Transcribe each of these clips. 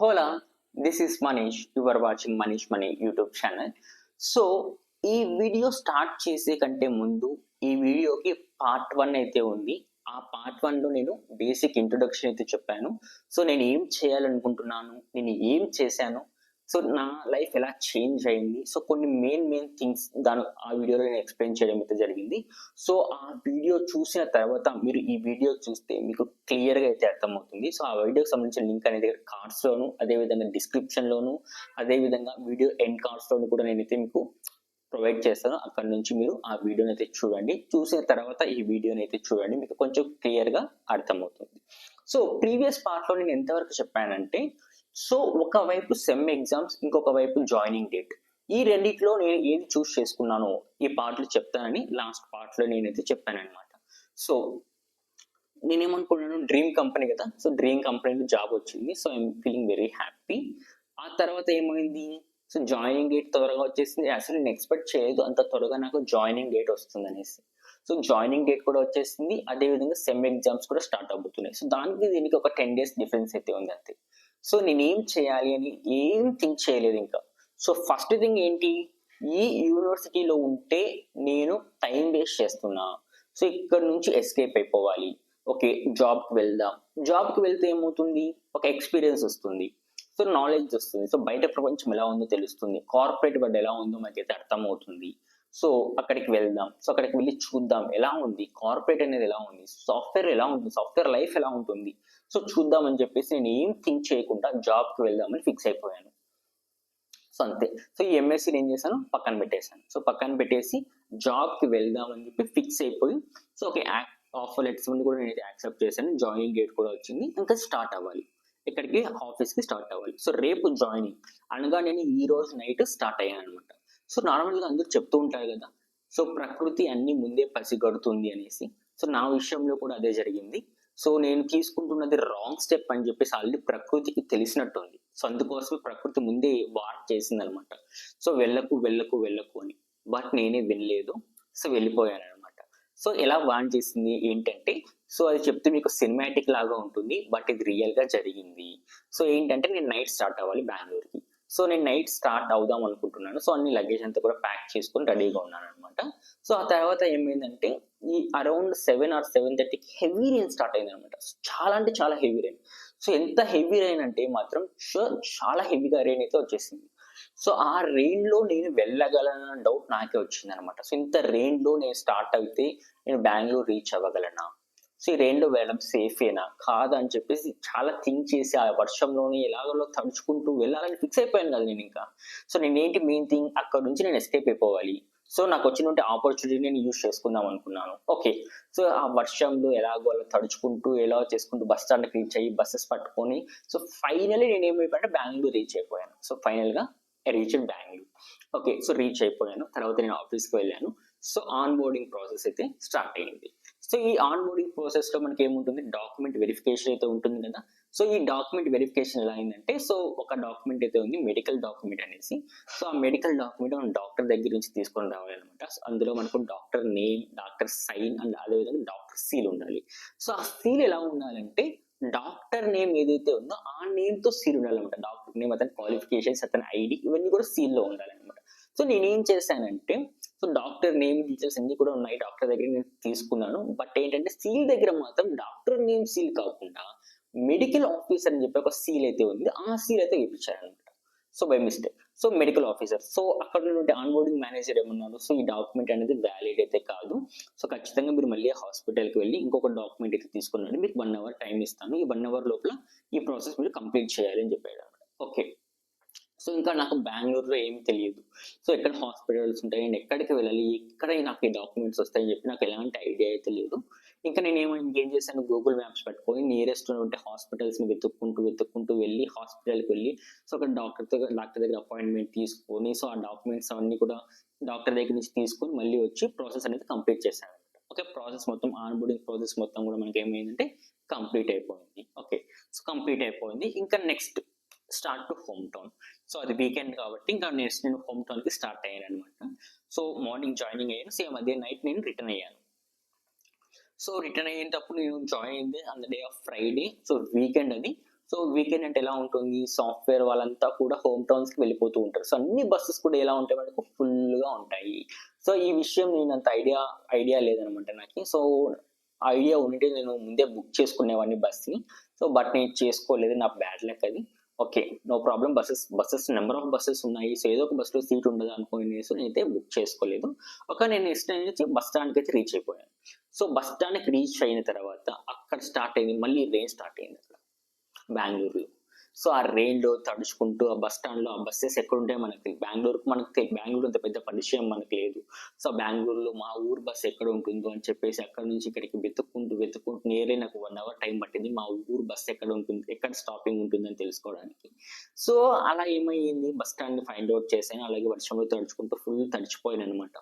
Hola this is Manish you are watching Manish money YouTube channel so ఈ video start చేసే కంటే ముందు ఈ వీడియోకి పార్ట్ వన్ అయితే ఉంది. ఆ పార్ట్ వన్లో నేను బేసిక్ ఇంట్రొడక్షన్ అయితే చెప్పాను. సో నేను ఏం చేయాలనుకుంటున్నాను? నేను ఏం చేశాను? సో నా లైఫ్ ఎలా చేంజ్ అయింది? సో కొన్ని మెయిన్ మెయిన్ థింగ్స్ దాని ఆ వీడియోలో నేను ఎక్స్ప్లెయిన్ చేయడం అయితే జరిగింది. సో ఆ వీడియో చూసిన తర్వాత మీరు ఈ వీడియో చూస్తే మీకు క్లియర్గా అయితే అర్థమవుతుంది. సో ఆ వీడియోకి సంబంధించిన లింక్ అనేది కార్డ్స్లోను అదేవిధంగా డిస్క్రిప్షన్లోను అదేవిధంగా వీడియో ఎండ్ కార్డ్స్లోను కూడా నేనైతే మీకు ప్రొవైడ్ చేస్తాను. అక్కడ నుంచి మీరు ఆ వీడియోని అయితే చూడండి. చూసిన తర్వాత ఈ వీడియోని అయితే చూడండి. మీకు కొంచెం క్లియర్గా అర్థమవుతుంది. సో ప్రీవియస్ పార్ట్లో నేను ఎంతవరకు చెప్పానంటే సో ఒకవైపు సెమ్ ఎగ్జామ్స్ ఇంకొక వైపు జాయినింగ్ డేట్ ఈ రెండిట్లో నేను ఏది చూస్ చేసుకున్నానో ఈ పార్ట్లు చెప్తానని లాస్ట్ పార్ట్లో నేనైతే చెప్పాను అనమాట సో నేనేమనుకున్నాను డ్రీమ్ కంపెనీ కదా. సో డ్రీమ్ కంపెనీలో జాబ్ వచ్చింది. So I'm feeling very happy ఆ తర్వాత ఏమైంది? సో జాయినింగ్ డేట్ త్వరగా వచ్చేసింది. అసలు నేను ఎక్స్పెక్ట్ చేయదు. అంత త్వరగా నాకు జాయినింగ్ డేట్ వస్తుంది అనేసి. సో జాయినింగ్ డేట్ కూడా వచ్చేసింది. అదేవిధంగా సెమ్ ఎగ్జామ్స్ కూడా స్టార్ట్ అవుతున్నాయి. సో దానికి దీనికి ఒక టెన్ డేస్ డిఫరెన్స్ అయితే ఉంది అంతే. సో నేనేం చేయాలి అని ఏం థింక్ చేయలేదు ఇంకా. సో ఫస్ట్ థింగ్ ఏంటి? ఈ యూనివర్సిటీలో ఉంటే నేను టైం వేస్ట్ చేస్తున్నా. సో ఇక్కడ నుంచి ఎస్కేప్ అయిపోవాలి. ఓకే జాబ్కి వెళ్దాం. జాబ్కి వెళ్తే ఏమవుతుంది? ఒక ఎక్స్పీరియన్స్ వస్తుంది. సో నాలెడ్జ్ వస్తుంది. సో బయట ప్రపంచం ఎలా ఉందో తెలుస్తుంది. కార్పొరేట్ వరల్డ్ ఎలా ఉందో మనకైతే అర్థమవుతుంది. సో అక్కడికి వెళ్దాం. సో అక్కడికి వెళ్ళి చూద్దాం ఎలా ఉంది కార్పొరేట్ అనేది ఎలా ఉంది సాఫ్ట్వేర్ ఎలా ఉంటుంది సాఫ్ట్వేర్ లైఫ్ ఎలా ఉంటుంది. సో చూద్దామని చెప్పేసి నేను ఏం థింక్ చేయకుండా జాబ్కి వెళ్దామని ఫిక్స్ అయిపోయాను. సో అంతే. సో ఈ ఎంఎస్సీని ఏం చేశాను? పక్కన పెట్టేశాను. సో పక్కన పెట్టేసి జాబ్కి వెళ్దామని చెప్పి ఫిక్స్ అయిపోయి సో ఓకే ఆఫర్ లెటర్స్ కూడా నేను యాక్సెప్ట్ చేశాను. జాయినింగ్ డేట్ కూడా వచ్చింది. ఇంకా స్టార్ట్ అవ్వాలి. ఇక్కడికి ఆఫీస్కి స్టార్ట్ అవ్వాలి. సో రేపు జాయినింగ్. అనగా నేను ఈ రోజు నైట్ స్టార్ట్ అయ్యాను అనమాట సో నార్మల్గా అందరూ చెప్తూ ఉంటారు కదా. సో ప్రకృతి అన్ని ముందే పసిగడుతుంది అనేసి. సో నా విషయంలో కూడా అదే జరిగింది. సో నేను తీసుకుంటున్నది రాంగ్ స్టెప్ అని చెప్పేసి ఆల్రెడీ ప్రకృతికి తెలిసినట్టుంది సో అందుకోసమే ప్రకృతి ముందే వార్న్ చేసింది అనమాట సో వెళ్ళకు వెళ్ళకు వెళ్ళకు అని. బట్ నేనే వినలేదు. సో వెళ్ళిపోయాను అనమాట సో ఎలా వార్న్ చేసింది ఏంటంటే సో అది చెప్తే మీకు సినిమాటిక్ లాగా ఉంటుంది బట్ ఇది రియల్గా జరిగింది. సో ఏంటంటే నేను నైట్ స్టార్ట్ అవ్వాలి బెంగళూరుకి సో నేను నైట్ స్టార్ట్ అవుదాం అనుకుంటున్నాను. సో అన్ని లగేజ్ అంతా కూడా ప్యాక్ చేసుకొని రెడీగా ఉన్నాను అనమాట సో ఆ తర్వాత ఏమైందంటే ఈ అరౌండ్ సెవెన్ ఆర్ సెవెన్ థర్టీకి హెవీ రెయిన్ స్టార్ట్ అయింది అనమాట చాలా అంటే చాలా హెవీ రైన్ సో ఎంత హెవీ రైన్ అంటే మాత్రం షూర్ చాలా హెవీగా రెయిన్ అయితే వచ్చేసింది. సో ఆ రెయిన్లో నేను వెళ్ళగలన డౌట్ నాకే వచ్చింది అనమాట సో ఇంత రెయిన్లో నేను స్టార్ట్ అయితే నేను బెంగళూరు రీచ్ అవ్వగలనా? సో ఈ రెయిన్ వెళ్ళడం సేఫేనా కాదని అని చెప్పేసి చాలా థింక్ చేసి ఆ వర్షంలోని ఎలాగో తడుచుకుంటూ వెళ్ళాలని ఫిక్స్ అయిపోయాను కదా నేను ఇంకా. సో నేను ఏంటి మెయిన్ థింగ్ అక్కడ నుంచి నేను ఎస్కేప్ అయిపోవాలి. సో నాకు వచ్చినటువంటి ఆపర్చునిటీ నేను యూజ్ చేసుకుందాం అనుకున్నాను. ఓకే సో ఆ వర్షంలో ఎలాగో అలా తడుచుకుంటూ ఎలా చేసుకుంటూ బస్ స్టాండ్కి రీచ్ అయ్యి బస్సెస్ పట్టుకొని సో ఫైనలీ నేను ఏమైపోయాను బెంగళూరు రీచ్ అయిపోయాను. సో ఫైనల్గా reach Bengaluru okay so reach అయిపోయాను. తర్వాత నేను ఆఫీస్కి వెళ్ళాను. సో ఆన్ బోర్డింగ్ ప్రాసెస్ అయితే స్టార్ట్ అయ్యింది సో ఈ ఆన్ బోర్డింగ్ ప్రాసెస్లో మనకి ఏముంటుంది? డాక్యుమెంట్ వెరిఫికేషన్ అయితే ఉంటుంది కదా. సో ఈ డాక్యుమెంట్ వెరిఫికేషన్ ఎలా అయిందంటే సో ఒక డాక్యుమెంట్ అయితే ఉంది మెడికల్ డాక్యుమెంట్ అనేసి. సో ఆ మెడికల్ డాక్యుమెంట్ మనం డాక్టర్ దగ్గర నుంచి తీసుకొని రావాలన్నమాట. సో అందులో మనకు doctor name doctor sign and అదేవిధంగా డాక్టర్ సీల్ ఉండాలి. సో ఆ సీల్ ఎలా ఉండాలంటే డాక్టర్ నేమ్ ఏదైతే ఉందో ఆ నేమ్తో సీల్ ఉండాలన్నమాట. డాక్టర్ నేమ్ అతని క్వాలిఫికేషన్స్ అతని ఐడి ఇవన్నీ కూడా సీల్లో ఉండాలన్నమాట. సో నేనేం చేశానంటే సో డాక్టర్ నేమ్ డీటెయిల్స్ అన్ని కూడా ఉన్నాయి డాక్టర్ దగ్గర నేను తీసుకున్నాను. బట్ ఏంటంటే సీల్ దగ్గర మాత్రం డాక్టర్ నేమ్ సీల్ కాకుండా మెడికల్ ఆఫీసర్ అని చెప్పి ఒక సీల్ అయితే ఉంది. ఆ సీల్ అయితే ఇప్పించారనమాట so by mistake so medical officer so అక్కడ ఉన్నటువంటి ఆన్బోర్డింగ్ మేనేజర్ ఏమన్నారు సో ఈ డాక్యుమెంట్ అనేది వ్యాలిడ్ అయితే కాదు. సో ఖచ్చితంగా మీరు మళ్ళీ హాస్పిటల్కి వెళ్ళి ఇంకొక డాక్యుమెంట్ అయితే తీసుకున్నాడు. మీకు వన్ అవర్ టైం ఇస్తాను. ఈ వన్ అవర్ లోపల ఈ ప్రాసెస్ మీరు కంప్లీట్ చేయాలి అని చెప్పాడు అనమాట ఓకే సో ఇంకా నాకు బెంగళూరులో ఏం తెలియదు. సో ఎక్కడ హాస్పిటల్స్ ఉంటాయి నేను ఎక్కడికి వెళ్ళాలి ఎక్కడ నాకు ఈ డాక్యుమెంట్స్ వస్తాయని చెప్పి నాకు ఎలాంటి ఐడియా అయితే లేదు. ఇంకా నేను ఏమో ఇంకేం చేశాను గూగుల్ మ్యాప్స్ పెట్టుకొని నియరెస్ట్ ఉంటే హాస్పిటల్స్ని వెతుక్కుంటూ వెతుక్కుంటూ వెళ్ళి హాస్పిటల్కి వెళ్ళి సో అక్కడ డాక్టర్తో డాక్టర్ దగ్గర అపాయింట్మెంట్ తీసుకొని సో ఆ డాక్యుమెంట్స్ అవన్నీ కూడా డాక్టర్ దగ్గర నుంచి తీసుకొని మళ్ళీ వచ్చి ప్రాసెస్ అనేది కంప్లీట్ చేశాను. ఓకే ప్రాసెస్ మొత్తం ఆన్బోర్డింగ్ ప్రాసెస్ మొత్తం కూడా మనకి ఏమైందంటే కంప్లీట్ అయిపోయింది. ఓకే సో కంప్లీట్ అయిపోయింది. ఇంకా next start to home town so అది వీకెండ్ కాబట్టి ఇంకా నెక్స్ట్ నేను హోమ్ టౌన్కి స్టార్ట్ అయ్యాను అనమాట సో మార్నింగ్ జాయినింగ్ అయ్యాను. సేమ్ అదే నైట్ నేను రిటర్న్ అయ్యాను. సో రిటర్న్ అయ్యేటప్పుడు నేను జాయిన్ అయింది on the day of Friday so weekend అది. సో వీకెండ్ అంటే ఎలా ఉంటుంది? సాఫ్ట్వేర్ వాళ్ళంతా కూడా హోమ్ టౌన్స్కి వెళ్ళిపోతూ ఉంటారు. సో అన్ని బస్సెస్ కూడా ఎలా ఉంటాయి? మనకు ఫుల్గా ఉంటాయి. సో ఈ విషయం నేను అంత ఐడియా ఐడియా లేదనమాట నాకు. సో ఐడియా ఉంటే నేను ముందే బుక్ చేసుకునేవాడిని బస్ని సో బట్ నేను చేసుకోలేదు. నా బ్యాడ్ లక్ అది. Okay no problem. Buses buses number of buses ఉన్నాయి. సో ఏదో ఒక బస్సులో సీట్ ఉండదు అనుకుని నేనైతే బుక్ చేసుకోలేదు. ఒక నేను నెక్స్ట్ నుంచి బస్ స్టాండ్కి అయితే రీచ్ అయిపోయాను. సో బస్ స్టాండ్కి రీచ్ అయిన తర్వాత అక్కడ స్టార్ట్ అయింది మళ్ళీ రెయిన్ స్టార్ట్ అయింది అక్కడ. బెంగళూరులో. సో ఆ రెయిన్లో తడుచుకుంటూ ఆ బస్ స్టాండ్లో ఆ బస్సెస్ ఎక్కడ మనకి బెంగళూరుకు మనకి తెలియదు బెంగళూరు అంత పెద్ద పరిచయం మనకు లేదు. సో బెంగళూరులో మా ఊరు బస్ ఎక్కడ ఉంటుందో అని చెప్పేసి అక్కడ నుంచి ఇక్కడికి వెతుక్కుంటూ వెతుక్కుంటూ నేరే నాకు వన్ అవర్ టైం పట్టింది. మా ఊరు బస్ ఎక్కడ ఉంటుంది ఎక్కడ స్టాపింగ్ ఉంటుందని తెలుసుకోవడానికి. సో అలా ఏమైంది? బస్ స్టాండ్ ఫైండ్ అవుట్ చేశాను. అలాగే వర్షంలో తడుచుకుంటూ ఫుల్ తడిచిపోయాను అనమాట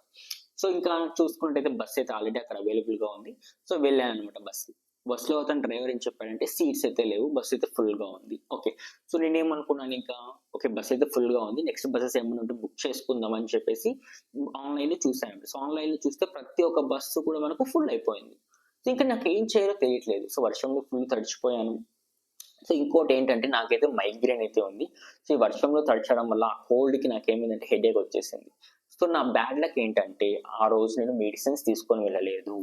సో ఇంకా చూసుకుంటే బస్ అయితే ఆల్రెడీ అక్కడ అవైలబుల్గా ఉంది. సో వెళ్ళాను అనమాట బస్సు బస్సులో అతను డ్రైవర్ ఏం చెప్పాడంటే సీట్స్ అయితే లేవు బస్సు అయితే ఫుల్గా ఉంది. ఓకే. సో నేనేమనుకున్నాను ఇంకా ఓకే బస్ అయితే ఫుల్గా ఉంది నెక్స్ట్ బస్సెస్ ఏమైనా ఉంటే బుక్ చేసుకుందాం అని చెప్పేసి ఆన్లైన్లో చూసాను సో ఆన్లైన్లో చూస్తే ప్రతి ఒక్క బస్సు కూడా మనకు ఫుల్ అయిపోయింది. సో ఇంకా నాకు ఏం చేయాలో తెలియట్లేదు. సో వర్షంలో ఫుల్ తడిచిపోయాను. సో ఇంకోటి ఏంటంటే నాకైతే మైగ్రేన్ అయితే ఉంది. సో ఈ వర్షంలో తడిచడం వల్ల ఆ కోల్డ్కి నాకేమైందంటే హెడేక్ వచ్చేసింది. సో నా బ్యాడ్ లక్ ఏంటంటే ఆ రోజు నేను మెడిసిన్స్ తీసుకొని వెళ్ళలేదు.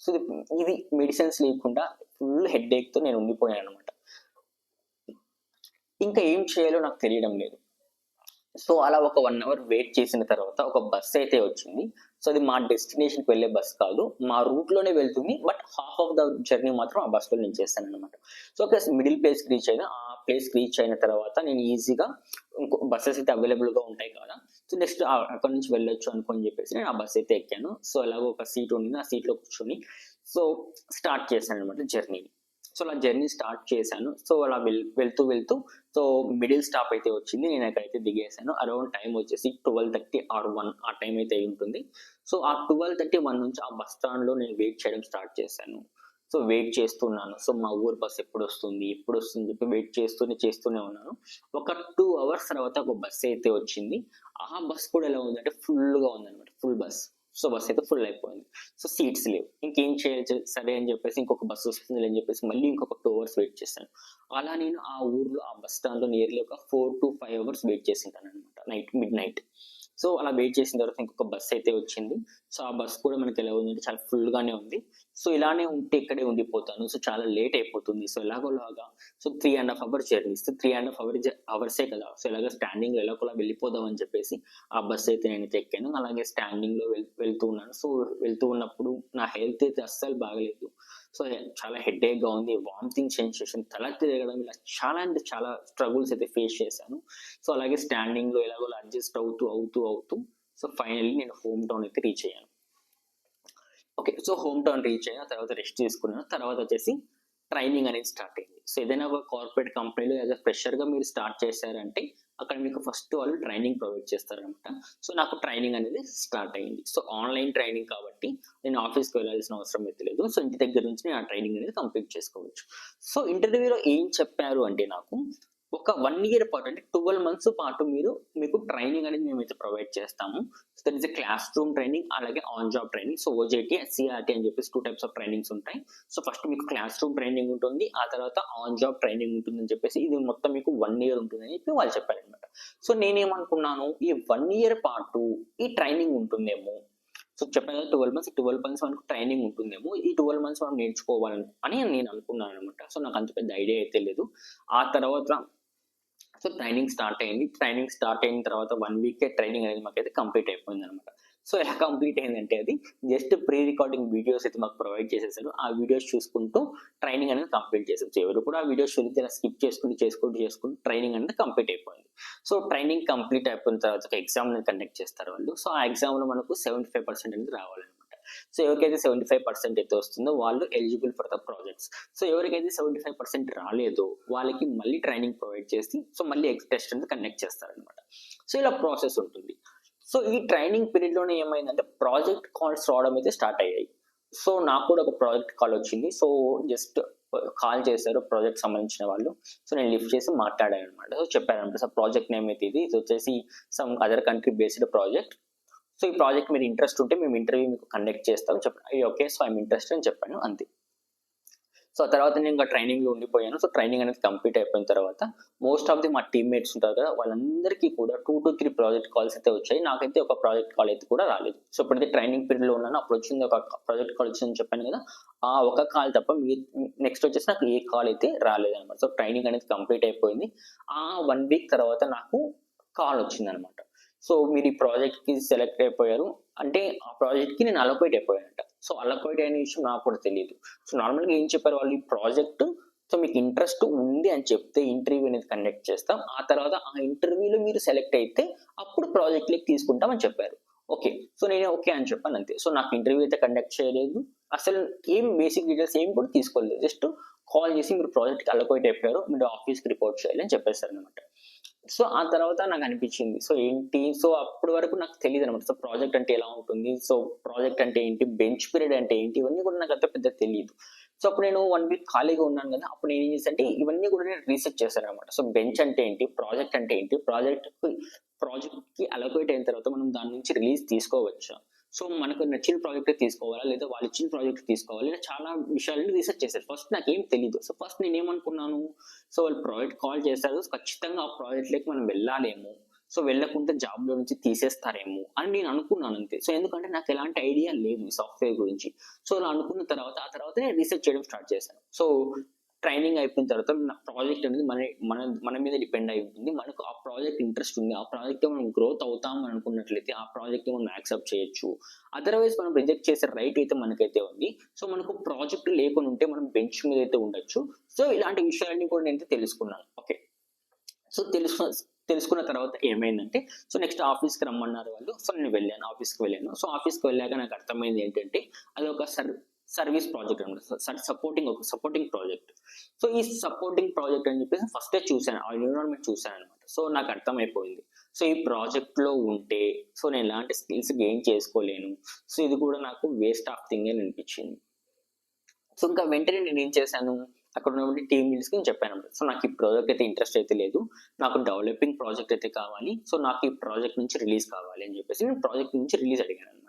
సో ఇది- ఇది మెడిసిన్స్ లేకుండా ఫుల్ హెడేక్తో నేను ఉండిపోయాను అనమాట ఇంకా ఏం చేయాలో నాకు తెలియడం లేదు. సో అలా ఒక వన్ అవర్ వెయిట్ చేసిన తర్వాత ఒక బస్ అయితే వచ్చింది. సో అది మా డెస్టినేషన్కి వెళ్ళే బస్ కాదు. మా రూట్లోనే వెళ్తుంది. But half of the journey మాత్రం ఆ బస్సులో నేను చేస్తాను అనమాట సో ఒక మిడిల్ ప్లేస్కి రీచ్ అయినా ఆ ప్లేస్కి రీచ్ అయిన తర్వాత నేను ఈజీగా ఇంకో బస్సెస్ అయితే అవైలబుల్గా ఉంటాయి కదా. సో నెక్స్ట్ అక్కడ నుంచి వెళ్ళొచ్చు అనుకొని చెప్పేసి నేను ఆ బస్ అయితే ఎక్కాను. సో అలాగో ఒక సీట్ ఉండింది. ఆ సీట్లో కూర్చొని సో స్టార్ట్ చేశాను అనమాట జర్నీని సో అలా జర్నీ స్టార్ట్ చేశాను. సో అలా వెల్ వెళ్తూ వెళ్తూ సో మిడిల్ స్టాప్ అయితే వచ్చింది. నేను అక్కడైతే దిగేశాను అరౌండ్ టైం వచ్చేసి ట్వెల్వ్ థర్టీ ఆర్ వన్ ఆ టైం అయితే ఉంటుంది. సో ఆ ట్వెల్వ్ థర్టీ వన్ నుంచి ఆ బస్ స్టాండ్లో నేను వెయిట్ చేయడం స్టార్ట్ చేశాను. సో వెయిట్ చేస్తున్నాను. సో మా ఊరు బస్ ఎప్పుడు వస్తుంది ఎప్పుడు వస్తుంది చెప్పి వెయిట్ చేస్తూనే చేస్తూనే ఉన్నాను. ఒక టూ అవర్స్ తర్వాత ఒక బస్ అయితే వచ్చింది. ఆ బస్ కూడా ఎలా ఉందంటే ఫుల్గా ఉందన్నమాట ఫుల్ బస్. సో బస్ అయితే ఫుల్ అయిపోయింది. సో సీట్స్ లేవు. ఇంకేం చేయాలి? సరే అని చెప్పేసి ఇంకొక బస్సు వస్తుంది అని చెప్పేసి మళ్ళీ ఇంకొక టూ అవర్స్ వెయిట్ చేశాను అలా నేను ఆ ఊర్లో ఆ బస్ స్టాండ్లో నియర్లీ ఒక four to five hours wait చేసింటాను అనమాట నైట్ మిడ్ నైట్ సో అలా వెయిట్ చేసిన తర్వాత ఇంకొక బస్ అయితే వచ్చింది. సో ఆ బస్ కూడా మనకి ఎలా ఉందంటే చాలా ఫుల్గానే ఉంది. సో ఇలానే ఉంటే ఇక్కడే ఉండిపోతాను. సో చాలా లేట్ అయిపోతుంది. సో ఎలాగోలాగా so three and half hours journey so three and half hour అవర్సే కదా. సో ఇలాగ స్టాండింగ్ ఎలాగోలా వెళ్ళిపోదాం అని చెప్పేసి ఆ బస్ అయితే నేను అయితే ఎక్కాను. అలాగే స్టాండింగ్లో వెళ్తూ ఉన్నాను. సో వెళ్తూ ఉన్నప్పుడు నా హెల్త్ అయితే అస్సలు బాగలేదు. సో చాలా హెడేక్గా ఉంది వామిటింగ్ సెన్సేషన్ తల తిరగడం ఇలా చాలా అంటే చాలా స్ట్రగుల్స్ అయితే ఫేస్ చేశాను. సో అలాగే స్టాండింగ్లో ఎలాగో అడ్జస్ట్ అవుతూ అవుతూ అవుతూ సో ఫైనల్లీ నేను హోమ్ టౌన్ అయితే రీచ్ అయ్యాను. Okay so home town reach అయిన తర్వాత రెస్ట్ తీసుకున్నాను తర్వాత వచ్చేసి ట్రైనింగ్ అనేది స్టార్ట్ అయింది. సో ఏదైనా ఒక కార్పొరేట్ కంపెనీలో యాజ్ అ ఫ్రెషర్గా మీరు స్టార్ట్ చేశారంటే అక్కడ మీకు ఫస్ట్ వాళ్ళు ట్రైనింగ్ ప్రొవైడ్ చేస్తారనమాట సో నాకు ట్రైనింగ్ అనేది స్టార్ట్ అయింది. సో ఆన్లైన్ ట్రైనింగ్ కాబట్టి నేను ఆఫీస్కి వెళ్ళాల్సిన అవసరం అయితే లేదు. సో ఇంటి దగ్గర నుంచి నేను ఆ ట్రైనింగ్ అనేది కంప్లీట్ చేసుకోవచ్చు. సో ఇంటర్వ్యూలో ఏం చెప్పారు అంటే నాకు ఒక వన్ ఇయర్ పాటు అంటే ట్వెల్వ్ మంత్స్ పాటు మీరు మీకు ట్రైనింగ్ అనేది మేమైతే ప్రొవైడ్ చేస్తాము. So that is classroom training అలాగే on job training so OJT CRT అని చెప్పేసి టూ టైప్స్ ఆఫ్ ట్రైనింగ్స్ ఉంటాయి. సో ఫస్ట్ మీకు క్లాస్ రూమ్ ట్రైనింగ్ ఉంటుంది ఆ తర్వాత ఆన్ జాబ్ ట్రైనింగ్ ఉంటుందని చెప్పేసి ఇది మొత్తం మీకు వన్ ఇయర్ ఉంటుందని చెప్పి వాళ్ళు చెప్పారనమాట సో నేనేమనుకున్నాను ఈ వన్ ఇయర్ పాటు ఈ ట్రైనింగ్ ఉంటుందేమో? సో చెప్పాను కదా ట్వెల్వ్ మంత్స్ ట్వెల్వ్ మంత్స్ మనకు ట్రైనింగ్ ఉంటుందేమో? ఈ ట్వెల్వ్ మంత్స్ మనం నేర్చుకోవాలని అని నేను అనుకున్నాను అనమాట సో నాకు అంత పెద్ద ఐడియా అయితే లేదు. ఆ తర్వాత సో ట్రైనింగ్ స్టార్ట్ అయింది. ట్రైనింగ్ స్టార్ట్ అయిన తర్వాత వన్ వీకే ట్రైనింగ్ అనేది మాకైతే కంప్లీట్ అయిపోయింది అనమాట సో ఎలా కంప్లీట్ అయిందంటే అది జస్ట్ ప్రీ రికార్డింగ్ వీడియోస్ అయితే మాకు ప్రొవైడ్ చేసేసారు. ఆ వీడియోస్ చూసుకుంటూ ట్రైనింగ్ అనేది కంప్లీట్ చేసాం. సో ఎవరు కూడా ఆ వీడియోస్ చూసి ఇలా స్కిప్ చేసుకుంటూ చేసుకుంటూ చేసుకుంటూ ట్రైనింగ్ అనేది కంప్లీట్ అయిపోయింది. సో ట్రైనింగ్ కంప్లీట్ అయిపోయిన తర్వాత ఒక ఎగ్జామ్ అనేది కండక్ట్ చేస్తారు వాళ్ళు. సో ఆ ఎగ్జామ్లో లో మనకు సెవెంటీ ఫైవ్ పర్సెంట్ అనేది రావాలన్నమాట. సో ఎవరికైతే సెవెంటీ ఫైవ్ పర్సెంట్ అయితే వస్తుందో వాళ్ళు eligible for the projects so ఎవరికైతే సెవెంటీ ఫైవ్ పర్సెంట్ రాలేదో వాళ్ళకి మళ్ళీ ట్రైనింగ్ ప్రొవైడ్ చేసి సో మళ్ళీ ఎక్స్ టెస్ట్ అనేది కండక్ట్ చేస్తారనమాట సో ఇలా ప్రాసెస్ ఉంటుంది. సో ఈ ట్రైనింగ్ పీరియడ్లోనే ఏమైందంటే ప్రాజెక్ట్ కాల్స్ రావడం అయితే స్టార్ట్ అయ్యాయి. సో నాకు కూడా ఒక ప్రాజెక్ట్ కాల్ వచ్చింది. సో జస్ట్ కాల్ చేశారు ప్రాజెక్ట్ సంబంధించిన వాళ్ళు. సో నేను లిఫ్ట్ చేసి మాట్లాడాను అనమాట సో చెప్పారనమాట సో ప్రాజెక్ట్ నేమ్ అయితే ఇది. ఇది వచ్చేసి some other country based project so ఈ ప్రాజెక్ట్ మీరు ఇంట్రెస్ట్ ఉంటే మేము ఇంటర్వ్యూ మీకు కండక్ట్ చేస్తాం. చెప్పాను ఓకే సో ఐమ్ ఇంట్రెస్ట్ అని చెప్పాను అంతే. సో ఆ తర్వాత నేను ఇంకా ట్రైనింగ్లో ఉండిపోయాను. సో ట్రైనింగ్ అనేది కంప్లీట్ అయిపోయిన తర్వాత మోస్ట్ ఆఫ్ ది మా టీమ్మేట్స్ ఉంటారు కదా వాళ్ళందరికీ కూడా two to three project calls అయితే వచ్చాయి. నాకైతే ఒక ప్రాజెక్ట్ కాల్ అయితే కూడా రాలేదు. సో ఇప్పుడైతే ట్రైనింగ్ పీరియడ్లో ఉన్నాను. అప్పుడు వచ్చింది ఒక ప్రాజెక్ట్ కాల్ వచ్చిందని చెప్పాను కదా ఆ ఒక కాల్ తప్ప మీ నెక్స్ట్ వచ్చేసి నాకు ఏ కాల్ అయితే రాలేదు అనమాట సో ట్రైనింగ్ అనేది కంప్లీట్ అయిపోయింది. ఆ వన్ వీక్ తర్వాత నాకు కాల్ వచ్చింది అనమాట సో మీరు ఈ ప్రాజెక్ట్కి సెలెక్ట్ అయిపోయారు. అంటే ఆ ప్రాజెక్ట్కి నేను అలొకేట్ అయిపోయానంట. సో అలొకేట్ అయిన విషయం నాకు కూడా తెలియదు సో నార్మల్గా ఏం చెప్పారు వాళ్ళు? ఈ ప్రాజెక్ట్ సో మీకు ఇంట్రెస్ట్ ఉంది అని చెప్తే ఇంటర్వ్యూ అనేది కండక్ట్ చేస్తాం. ఆ తర్వాత ఆ ఇంటర్వ్యూలో మీరు సెలెక్ట్ అయితే అప్పుడు ప్రాజెక్ట్లోకి తీసుకుంటామని చెప్పారు. ఓకే. సో నేను ఓకే అని చెప్పాను అంతే. సో నాకు ఇంటర్వ్యూ అయితే కండక్ట్ చేయలేదు. అసలు ఏం బేసిక్ డీటెయిల్స్ ఏం కూడా తీసుకోలేదు. జస్ట్ కాల్ చేసి మీరు ప్రాజెక్ట్కి అలొకేట్ అయిపోయారు. మీరు ఆఫీస్కి రిపోర్ట్ చేయాలి అని చెప్పేశారు అనమాట సో ఆ తర్వాత నాకు అనిపించింది సో ఏంటి? సో అప్పటి వరకు నాకు తెలియదు అనమాట సో ప్రాజెక్ట్ అంటే ఎలా ఉంటుంది? సో ప్రాజెక్ట్ అంటే ఏంటి? బెంచ్ పీరియడ్ అంటే ఏంటి? ఇవన్నీ కూడా నాకు అంత పెద్ద తెలియదు సో అప్పుడు నేను వన్ వీక్ ఖాళీగా ఉన్నాను కదా అప్పుడు నేను ఏం చేశాను అంటే ఇవన్నీ కూడా నేను రీసెర్చ్ చేశాను అనమాట సో బెంచ్ అంటే ఏంటి? ప్రాజెక్ట్ అంటే ఏంటి? ప్రాజెక్ట్ ప్రాజెక్ట్కి అలొకేట్ అయిన తర్వాత మనం దాని నుంచి రిలీజ్ తీసుకోవచ్చు? సో మనకు నచ్చిన ప్రాజెక్ట్ తీసుకోవాలా? లేదా వాళ్ళు ఇచ్చిన ప్రాజెక్ట్ తీసుకోవాలి? ఇలా చాలా విషయాలను రీసెర్చ్ చేశారు. ఫస్ట్ నాకు ఏం తెలియదు సో ఫస్ట్ నేను ఏమనుకున్నాను సో వాళ్ళు ప్రాజెక్ట్ కాల్ చేస్తారు ఖచ్చితంగా ఆ ప్రాజెక్ట్లోకి మనం వెళ్ళాలేమో? సో వెళ్ళకుంటే జాబ్లో నుంచి తీసేస్తారేమో? అని నేను అనుకున్నాను అంతే. సో ఎందుకంటే నాకు ఎలాంటి ఐడియా లేదు సాఫ్ట్వేర్ గురించి. సో అలా అనుకున్న తర్వాత ఆ తర్వాత నేను రీసెర్చ్ చేయడం స్టార్ట్ చేశాను. సో ట్రైనింగ్ అయిపోయిన తర్వాత నా ప్రాజెక్ట్ అనేది మన మన మన మీద డిపెండ్ అయి ఉంటుంది. మనకు ఆ ప్రాజెక్ట్ ఇంట్రెస్ట్ ఉంది. ఆ ప్రాజెక్ట్ మనం గ్రోత్ అవుతాం అని అనుకున్నట్లయితే ఆ ప్రాజెక్ట్ మనం యాక్సెప్ట్ చేయొచ్చు. అదర్వైజ్ మనం రిజెక్ట్ చేసే రైట్ అయితే మనకైతే ఉంది. సో మనకు ప్రాజెక్ట్ లేకుండా ఉంటే మనం బెంచ్ మీద అయితే ఉండొచ్చు. సో ఇలాంటి విషయాలన్నీ కూడా నేను తెలుసుకున్నాను. ఓకే సో తెలుసు తెలుసుకున్న తర్వాత ఏమైందంటే సో నెక్స్ట్ ఆఫీస్కి రమ్మన్నారు వాళ్ళు. సో నేను వెళ్ళాను ఆఫీస్కి వెళ్ళాను. సో ఆఫీస్కి వెళ్ళాక నాకు అర్థమైంది ఏంటంటే అది ఒక సర్ సర్వీస్ ప్రాజెక్ట్ అనమాట సపోర్టింగ్ ఒక సపోర్టింగ్ ప్రాజెక్ట్. సో ఈ సపోర్టింగ్ ప్రాజెక్ట్ అని చెప్పేసి ఫస్టే చూశాను. ఆ ఎన్విరాన్మెంట్ చూశాను అనమాట సో నాకు అర్థమైపోయింది. సో ఈ ప్రాజెక్ట్లో ఉంటే సో నేను ఎలాంటి స్కిల్స్ గెయిన్ చేసుకోలేను. సో ఇది కూడా నాకు వేస్ట్ ఆఫ్ థింగ్ అని అనిపించింది. సో ఇంకా వెంటనే నేను ఏం చేశాను? అక్కడ ఉన్నటువంటి టీమ్ లీడ్స్కి నేను చెప్పాను అనమాట సో నాకు ఈ ప్రాజెక్ట్ అయితే ఇంట్రెస్ట్ అయితే లేదు. నాకు డెవలపింగ్ ప్రాజెక్ట్ అయితే కావాలి. సో నాకు ఈ ప్రాజెక్ట్ నుంచి రిలీజ్ కావాలి అని చెప్పేసి నేను ప్రాజెక్ట్ నుంచి రిలీజ్ అడిగాను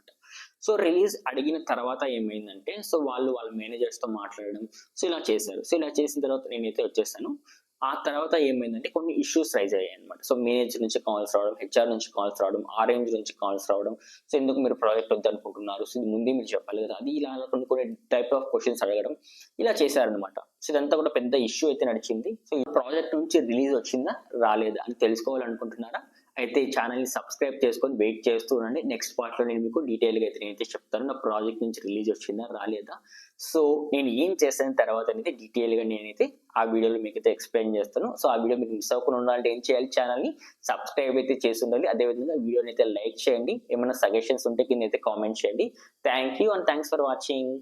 సో రిలీజ్ అడిగిన తర్వాత ఏమైందంటే సో వాళ్ళు వాళ్ళ మేనేజర్స్తో మాట్లాడడం సో ఇలా చేశారు. సో ఇలా చేసిన తర్వాత నేనైతే వచ్చేసాను. ఆ తర్వాత ఏమైందంటే కొన్ని ఇష్యూస్ రైజ్ అయ్యాయి అనమాట సో మేనేజర్ నుంచి కాల్స్ రావడం హెచ్ఆర్ నుంచి కాల్స్ రావడం ఆర్ఎంజ్ నుంచి కాల్స్ రావడం సో ఎందుకు మీరు ప్రాజెక్ట్ వద్దనుకుంటున్నారు? సో ఇది ముందే మీరు చెప్పాలి కదా అది ఇలా కొన్ని కొన్ని టైప్ ఆఫ్ క్వశ్చన్స్ అడగడం ఇలా చేశారనమాట సో ఇదంతా కూడా పెద్ద ఇష్యూ అయితే నడిచింది. సో ఈ ప్రాజెక్ట్ నుంచి రిలీజ్ వచ్చిందా? రాలేదా? అని తెలుసుకోవాలనుకుంటున్నారా? అయితే ఈ ఛానల్ని సబ్స్క్రైబ్ చేసుకొని వెయిట్ చేస్తూ ఉండండి. నెక్స్ట్ పార్ట్లో నేను మీకు డీటెయిల్గా అయితే నేనైతే చెప్తాను. నా ప్రాజెక్ట్ నుంచి రిలీజ్ వచ్చిందా రాలేదా? సో నేను ఏం చేసిన తర్వాత అనేది డీటెయిల్గా నేనైతే ఆ వీడియోలో మీకు అయితే ఎక్స్ప్లెయిన్ చేస్తాను. సో ఆ వీడియో మీకు మిస్ అవ్వకుండా ఉండాలంటే ఏం చేయాలి? ఛానల్ని సబ్స్క్రైబ్ అయితే చేసి ఉండాలి. అదేవిధంగా వీడియోని అయితే లైక్ చేయండి. ఏమైనా సజెషన్స్ ఉంటే కింద అయితే కామెంట్ చేయండి. Thank you and thanks for watching